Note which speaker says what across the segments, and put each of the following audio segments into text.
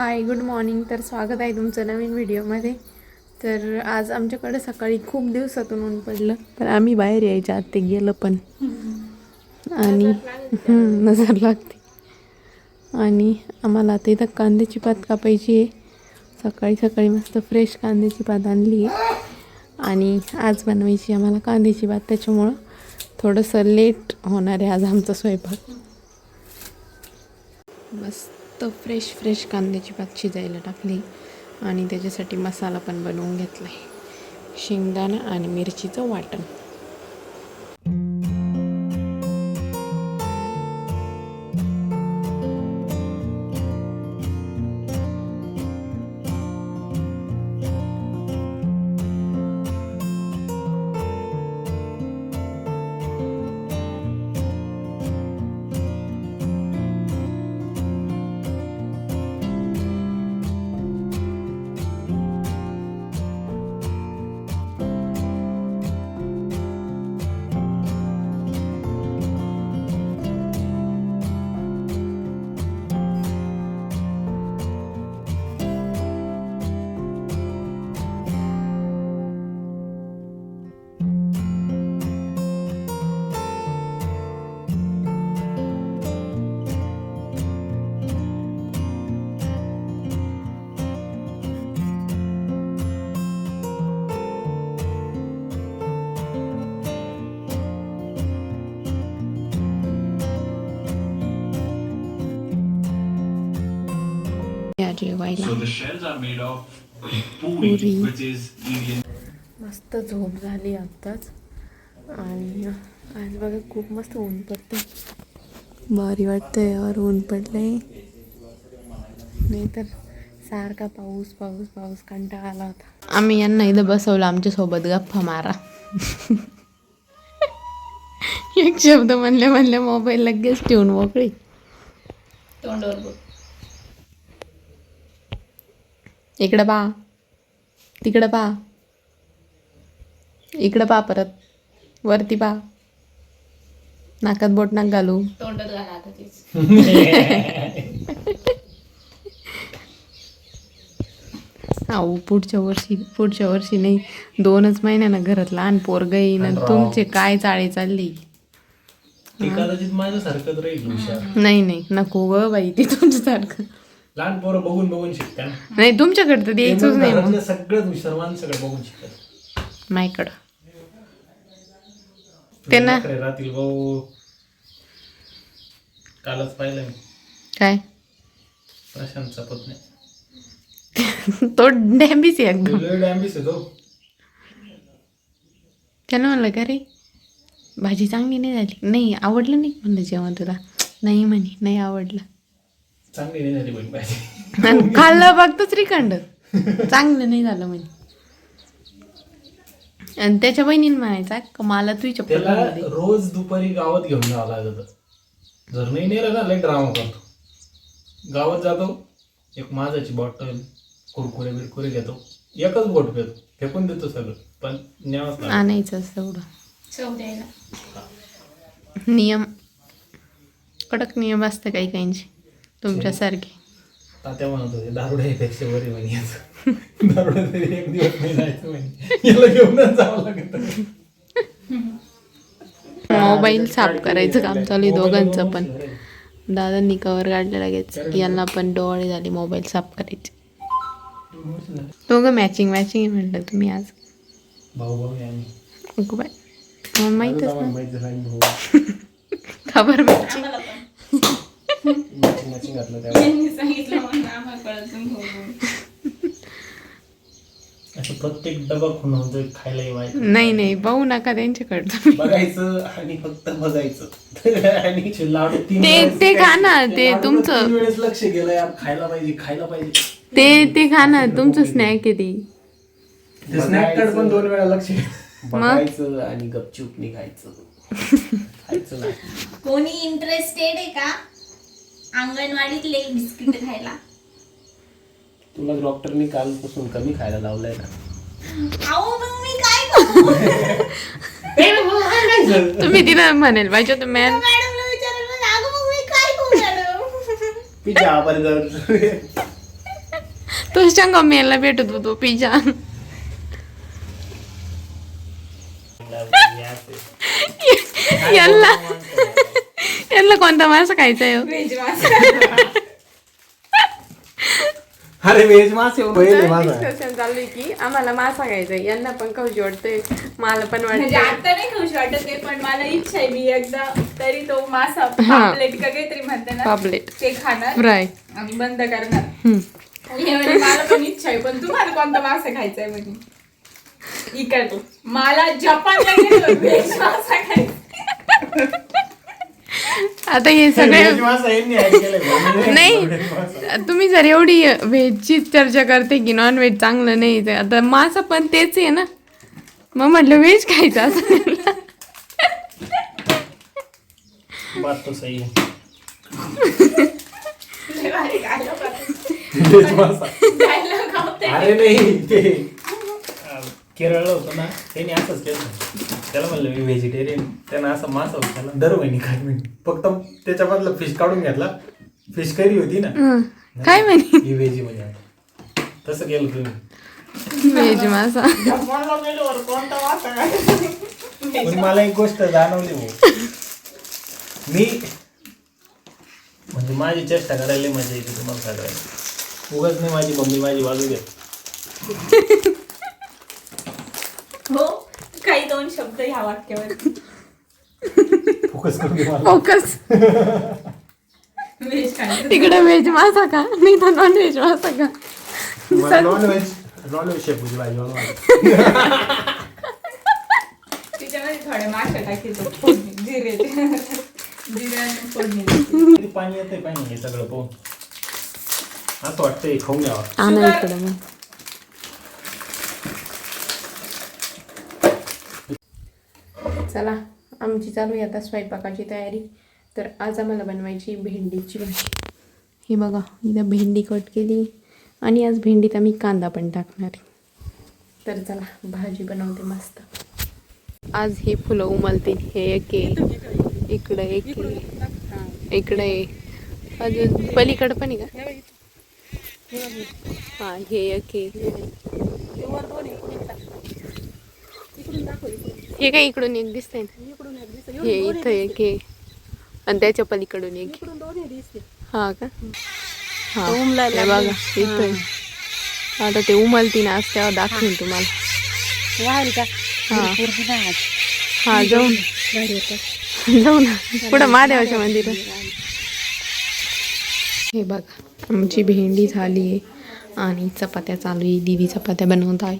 Speaker 1: Hi good morning तर स्वागत आहे तुमचं नवीन व्हिडिओमध्ये तर आज आमच्याकडे सकाळी खूप दिवसातून ऊन पडलं तर आम्ही बाहेर यायच्या आत ते गेलं पण. आणि नजर लागते. आणि आम्हाला आता इथं कांद्याची पात कापायची आहे. सकाळी सकाळी मस्त फ्रेश कांद्याची पात आणली आहे. आणि आज बनवायची आम्हाला कांद्याची पात. त्याच्यामुळं थोडंसं लेट होणार आहे आज आमचा स्वयंपाक. मस्त फ्रेश फ्रेश कांद्याची भात शिजायला टाकली आणि त्याच्यासाठी मसाला पण बनवून घेतला आहे. शेंगदाणा आणि मिरचीचं वाटण.
Speaker 2: Is Indian.
Speaker 1: मस्त झोप झाली आत्ताच. आणि आज बघा खूप मस्त ऊन पडते भारी वाटतंय यावर ऊन पडलंय. नाहीतर सारखा पाऊस पाऊस पाऊस कंटाळा आला होता. आम्ही यांना इथं बसवलं आमच्यासोबत गप्पा मारा. एक शब्द म्हणले म्हणले मोबाईल लगेच ठेवून मोकळी.
Speaker 3: तोंडावर बघ
Speaker 1: इकडं पा तिकडं पा इकडं पा परत. वरती पा नाकात बोट नाक घालू.
Speaker 3: तोंडात घाला आता तेच.
Speaker 1: अहो पुढच्या वर्षी पुढच्या वर्षी नाही. दोनच महिन्यानं घरात लहान पोरग येईन आणि तुमचे काय चाळे चालली? नाही नाही. नको ग बाई ते तुमच्यासारखं.
Speaker 4: लहान पोरं बघून बघून शिकतात.
Speaker 1: नाही तुमच्याकडे तर द्यायचंच नाही मग.
Speaker 4: घरातले माणसाकडे बघून शिकतात.
Speaker 1: मायकडं. त्यांना
Speaker 4: राहतील भाऊ. कालच पाहिलं मी.
Speaker 1: काय?
Speaker 4: प्रशांत चपत नाही
Speaker 1: तो डॅम्बीच आहे एकदम.
Speaker 4: डॅम्बिस आहे तो.
Speaker 1: त्यानं म्हणलं का रे? भाजी चांगली नाही झाली. नाही आवडलं नाही. म्हणलं जेवण तुला. नाही म्हणे नाही आवडलं.
Speaker 4: चांगली नाही झाली बहीण पाहिजे
Speaker 1: आणि खाल्लं बघतो श्रीखंड. चांगलं नाही झालं म्हणे. आणि त्याच्या बहिणीने म्हणायचा का मला तुझी चप्पल
Speaker 4: त्याला. रोज दुपारी गावात घेऊन जावं लागत जर नाही नेलं ना लय ड्रामा करतो. गावात जातो एक माझाची बॉटल कुरकुरे बिरकुरे घेतो. एकच बोट घेतो फेकून देतो सगळं पण न्यावंच लागतं.
Speaker 1: आणायचं असं एवढं
Speaker 3: चव द्यायला
Speaker 1: नियम कडक नियम असतं काही काहींचे तुमच्यासारखे.
Speaker 4: तात्या म्हणत होते दारुड्यापेक्षा बरी म्हणे याचं. दारुड्या तरी एक दिवस नाही जायचं म्हणे. याला घेऊनच जावं लागत.
Speaker 1: मोबाईल साफ करायचं काम चालू आहे दोघांचं पण. दादांनी कवर काढलं लगेच. यांना पण डोळे झाले मोबाईल साफ करायचे. दोघं मॅचिंग मॅचिंग आहे म्हटलं तुम्ही आज.
Speaker 4: भाऊ भाऊ आहे आम्ही.
Speaker 1: अगो बाय मला माहीतच ना खबर मॅचिंग
Speaker 4: मॅचिंग मॅचिंग घातलं त्यावर.
Speaker 3: त्यांनी सांगितलं म्हणून आम्हाला कळत नाही.
Speaker 4: असं प्रत्येक डबा खायला येवायचं
Speaker 1: नाही. नाही पाहू नका त्यांच्याकडचं
Speaker 4: बघायचं आणि फक्त बघायचं. आणि लाडू तीन
Speaker 1: ते
Speaker 4: वेळेस
Speaker 1: ते खा ना
Speaker 4: ते
Speaker 1: ते
Speaker 4: लाडूला
Speaker 1: तुमचं
Speaker 4: तीन वेळेस लक्ष गेलं यार खायला पाहिजे खायला पाहिजे.
Speaker 1: ते ते खा ना तुमचं स्नॅक आहे ते.
Speaker 4: ते स्नॅक पण दोन वेळा लक्ष बघायचं आणि गपचूप निघायचं. खायचं नाही.
Speaker 3: कोणी इंटरेस्टेड आहे का? अंगणवाडीतले बिस्किट खायला.
Speaker 4: तुला डॉक्टरनी कालपासून कमी खायला लावलंय ना
Speaker 3: अहो मग मी काय करू?
Speaker 1: तुम्ही तिला म्हणेल पाहिजे होतं मॅन
Speaker 3: मॅडमला विचारायला अगं मग मी काय करू मॅडम?
Speaker 4: पिझ्झा बर्गर
Speaker 1: तुझ्या कम्मीला भेटत होतो पिझ्झा. यांना यांना कोणता मासा खायचा आहे हो?
Speaker 3: व्हेज
Speaker 4: अरे व्हेज मासे पहिले माझा
Speaker 1: डिस्कशन चालू आहे की आम्हाला मासा खायचा. यांना पण वाटतंय. मला पण
Speaker 3: म्हणजे
Speaker 1: वाटतं
Speaker 3: आता नाही खाऊशी वाटत ते पण मला इच्छा आहे मी एकदा तरी तो मासा पापलेट का काहीतरी म्हणते ना
Speaker 1: पापलेट.
Speaker 3: ते खाणार.
Speaker 1: फ्राय
Speaker 3: आणि बंद करणार. मला पण इच्छा आहे पण तुम्हाला कोणता मासा खायचा आहे? म्हणजे इकडे मला जपानला गेलो व्हेज मासा खायचा.
Speaker 1: आता हे सगळे. नाही तुम्ही जर एवढी व्हेजची चर्चा करते की नॉन व्हेज चांगलं नाही ते आता मासा पण तेच आहे ना. मग म्हटलं व्हेज खायचं असं
Speaker 4: है केरळला होतं ना त्यांनी असंच केलं. त्याला म्हणलं मी व्हेजिटेरियन त्यानं असं मासा त्याला दर महिने काय म्हणे फक्त त्याच्यामधलं फिश काढून घेतला. फिश करी होती ना.
Speaker 1: हं. काय म्हणे?
Speaker 4: ही व्हेजी म्हणजे. तसं केलं तुम्ही.
Speaker 1: व्हेज मासा.
Speaker 3: कोणता?
Speaker 4: पण मला एक गोष्ट जाणवली भाऊ. मी म्हणजे माझी चेष्टा करायला लई मजा येते तुम्हाला सगळ्यांना उगाच नाही माझी मम्मी माझी बाजू घेत.
Speaker 3: हो. काही दोन शब्द ह्या वाक्यावर.
Speaker 4: Focus
Speaker 1: focus.
Speaker 3: व्हेज
Speaker 1: व्हेज मासा का नाही तर नॉन व्हेज मासा का
Speaker 4: मला नॉनव्हेज नॉनव्हेज शेपूची भाजी बनवा
Speaker 3: तिच्यामध्ये थोडे मासे टाकायचे जिरे.
Speaker 4: पाणी येते पाणी हे सगळं पाहून. असं वाटतंय खाऊन घ्यावं
Speaker 1: आणा इकडे मग चला आमची चालू आहे आता स्वयंपाकाची तयारी. तर आज आम्हाला बनवायची भेंडीची भाजी. हे बघा इथं भेंडी कट केली आणि आज भेंडीत आम्ही कांदा पण टाकणार आहे. तर चला भाजी बनवते मस्त. आज हे फुलं उमलतील हे एक इकडं एक इकडं आहे अजून पलीकडं पण आहे का? हा हे एक आहे हे काय इकडून एक दिसतंय. ना हे इथं एक आहे आणि त्याच्या पलीकडून एक. आहे. हा का? हा. हे बघा इथं आहे. आता ते उमलती ना आज तेव्हा दाखवेन तुम्हाला. हा. हा जाऊन. जाऊ ना पुढं महादेवाच्या मंदिरात? हे बघा आमची भेंडी झाली आहे आणि चपात्या चालू आहे. दीदी चपात्या बनवत आहे.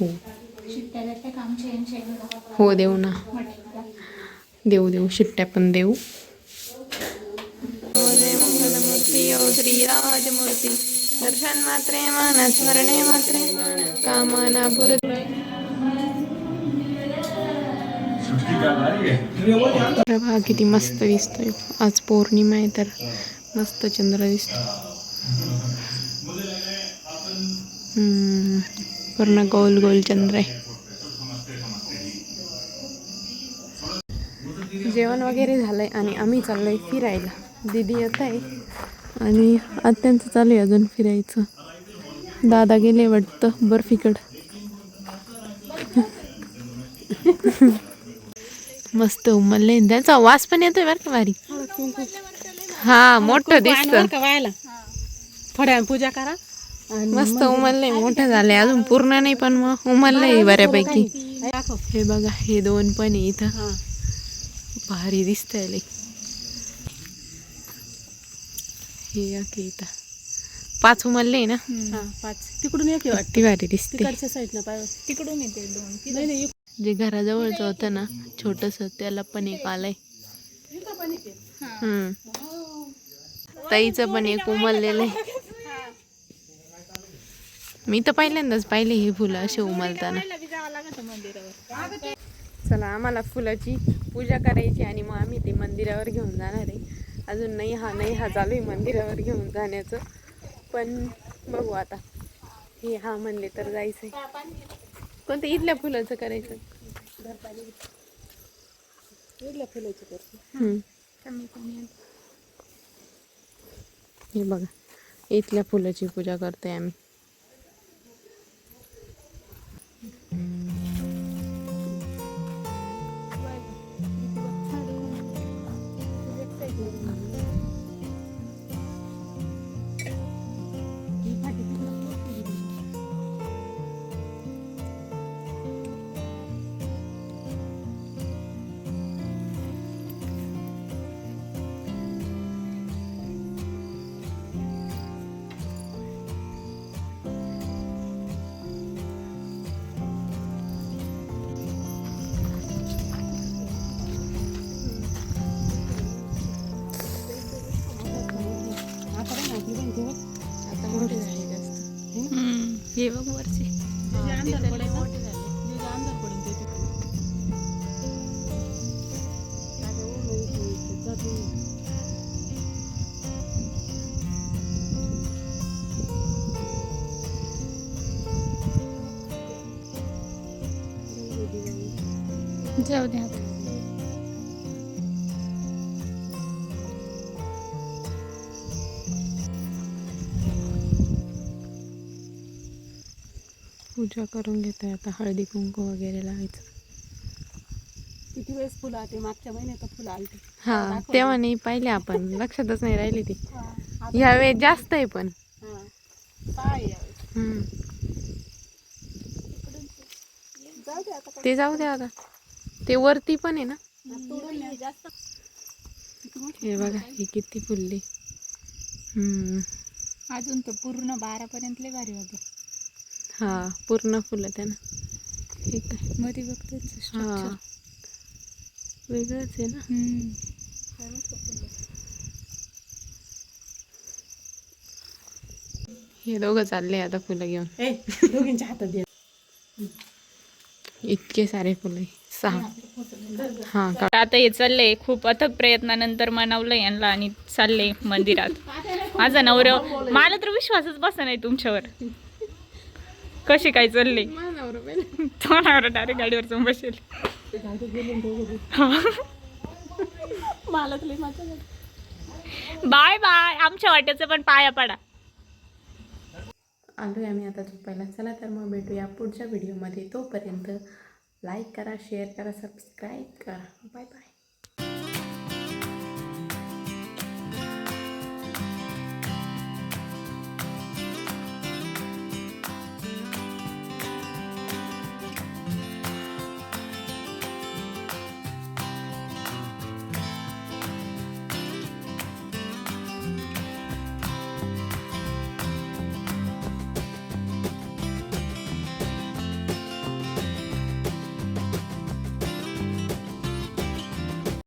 Speaker 1: हो. हो देऊ ना. देऊ देऊ. शिट्ट्या पण देऊ. श्री राजमूर्ती. दर्शन मात्रे मन स्मरणे मात्रे. कामना पुरत प्रभा किती मस्त दिसतोय. आज पौर्णिमा आहे तर मस्त चंद्र दिसतो पूर्ण गोल गोल चंद्र आहे. जेवण वगैरे झालंय आणि आम्ही चाललोय फिरायला. दीदी येत आहे आणि आत्यांचं चालू आहे अजून फिरायचं. दादा गेले वाटतं बर्फीकडं. मस्त उमलले त्याचा वास पण येतोय बरं का भारी. हा मोठं दिसत.
Speaker 5: थोड्या पूजा करा.
Speaker 1: मस्त उमललंय. मोठं झालंय. अजून पूर्ण नाही पण मग उमललंय बऱ्यापैकी. हे बघा हे दोन पण आहे इथं. भारी दिसतंय लई हे इथं पाच उमलले ना
Speaker 5: हा पाच तिकडून एक आहे वाटतं
Speaker 1: ती भारी दिसते
Speaker 5: तिकडच्या साईडनं पाय
Speaker 3: तिकडून येते दोन
Speaker 5: नाही नाही
Speaker 1: जे घराजवळचं होतं ना छोटस त्याला पण एक आलंय हम्म ताईचं पण एक उमललेलं आहे मी तर पहिल्यांदाच पाहिले हे फुलं असे उमलताना चला आम्हाला फुलाची पूजा करायची आणि मग आम्ही ते मंदिरावर घेऊन जाणार आहे. अजून नाही हा नाही हा चालू आहे मंदिरावर घेऊन जाण्याचं. पण बघू आता. हे हा म्हणले तर जायचंय. कोणतं? इथल्या फुलाचं करायचं. हम्म. हे बघा इथल्या फुलाची पूजा करतोय आम्ही.
Speaker 3: हे बघ वरची जाऊ द्या आता
Speaker 1: पूजा करून घेतोय आता हळदी कुंकू वगैरे लावायचं.
Speaker 5: किती वेळेस फुलं आली मागच्या महिन्यात फुलं आली
Speaker 1: हा तेव्हा नाही पाहिले आपण. लक्षातच नाही राहिली ती. ह्यावेळेस जास्त आहे पण.
Speaker 5: हां यावेळेस.
Speaker 1: हम्म.
Speaker 5: जाऊ दे आता
Speaker 1: ते जाऊ द्या आता. ते वरती पण आहे ना?
Speaker 5: तोडून न्या. जास्त.
Speaker 1: हे बघा ही किती फुलली. हम्म.
Speaker 3: अजून तर पूर्ण बारा पर्यंत लय भारी होते.
Speaker 1: हा पूर्ण फुलं त्या ना. ठीक आहे.
Speaker 3: मध्ये बघतोय
Speaker 1: हा. वेगळंच आहे ना? हे दोघं चालले आता फुलं घेऊन.
Speaker 5: दोघींच्या हातात
Speaker 1: इतके सारे फुलं. सहा. हा का?
Speaker 3: आता हे चाललंय खूप अथक प्रयत्नानंतर मनवलं यांना आणि चालले मंदिरात. माझा नवरा मला तर विश्वासच बसा नाही तुमच्यावर. कशी काय चालले? तो नवरा डायरेक्ट गाडीवर जाऊन बसेल. Bye bye. आमच्या वाट्याचं पण पाया पडा.
Speaker 1: आलोय आम्ही आता झोपायला. चला तर मग भेटूया पुढच्या व्हिडिओमध्ये तोपर्यंत लाईक करा शेअर करा सबस्क्राईब करा. Bye bye